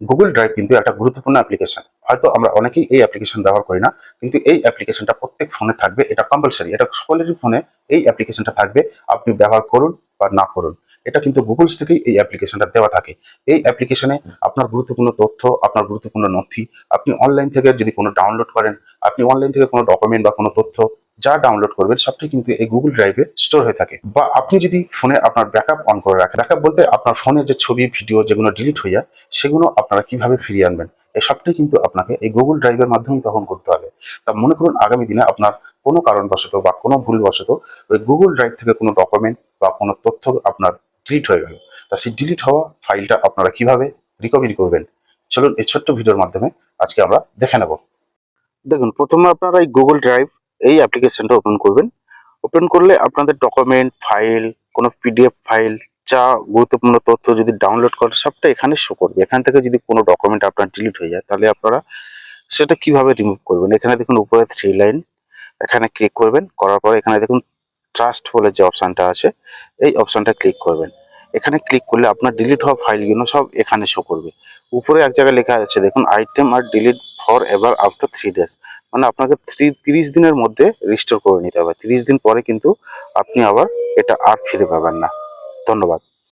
Google drive কিন্তু একটা গুরুত্বপূর্ণ অ্যাপ্লিকেশন হয়তো আমরা অনেকেই এই অ্যাপ্লিকেশন ব্যবহার করি না, কিন্তু এই অ্যাপ্লিকেশনটা প্রত্যেক ফোনে থাকবে, এটা কম্পালসারি এটা সকলেরই ফোনে এই অ্যাপ্লিকেশনটা থাকবে, আপনি ব্যবহার করুন বা না করুন। এটা কিন্তু গুগলস থেকেই এই অ্যাপ্লিকেশনটা দেওয়া থাকে। এই অ্যাপ্লিকেশনে আপনার গুরুত্বপূর্ণ তথ্য, আপনার গুরুত্বপূর্ণ নথি, আপনি অনলাইন থেকে যদি কোনো ডাউনলোড করেন, আপনি অনলাইন থেকে কোনো ডকুমেন্ট বা কোনো তথ্য যা ডাউনলোড করবেন, সবটাই কিন্তু এই গুগল ড্রাইভে স্টোর হয়ে থাকে। বা আপনি যদি ফোনে আপনার ব্যাকআপ অন করে রাখেন ব্যাকআপ বলতে আপনার ফোনের যে ছবি ভিডিও যেগুলো ডিলিট হয়ে যায়, সেগুলো আপনারা কীভাবে ফিরিয়ে আনবেন? এই সবটাই কিন্তু আপনাকে এই গুগল ড্রাইভের মাধ্যমেই তখন করতে হবে। তা মনে করুন, আগামী দিনে আপনার কোনো কারণবশত বা কোনো ভুলবশত ওই গুগল ড্রাইভ থেকে কোনো ডকুমেন্ট বা কোনো তথ্য আপনার ডিলিট হয়ে গেল। তা সেই ডিলিট হওয়া ফাইলটা আপনারা কীভাবে রিকভারি করবেন? চলুন এই ছোট্ট ভিডিওর মাধ্যমে আজকে আমরা দেখে নেব। দেখুন, প্রথমে আপনারা এই গুগল ড্রাইভ এই অ্যাপ্লিকেশনটা ওপেন করবেন। ওপেন করলে আপনাদের ডকুমেন্ট ফাইল কোনো পিডিএফ ফাইল যা গুরুত্বপূর্ণ তথ্য যদি ডাউনলোড করেন সবটা এখানে শো করবে। এখান থেকে যদি কোনো ডকুমেন্ট আপনার ডিলিট হয়ে যায়, তাহলে আপনারা সেটা কীভাবে রিমুভ করবেন? এখানে দেখুন উপরে থ্রি লাইন এখানে ক্লিক করবেন। করার পর এখানে দেখুন ট্রাস্ট বলে যে অপশনটা আছে, এই অপশনটা ক্লিক করবেন। এখানে ক্লিক করলে আপনার ডিলিট হওয়া ফাইলগুলো সব এখানে শো করবে। উপরে এক জায়গায় লেখা আছে, দেখুন আইটেম আর delete forever after three days মানে আপনাকে থ্রি তিরিশ দিনের মধ্যে রেজিস্টার করে নিতে হবে। তিরিশ দিন পরে কিন্তু আপনি আবার এটা আর ফিরে পাবেন না। ধন্যবাদ।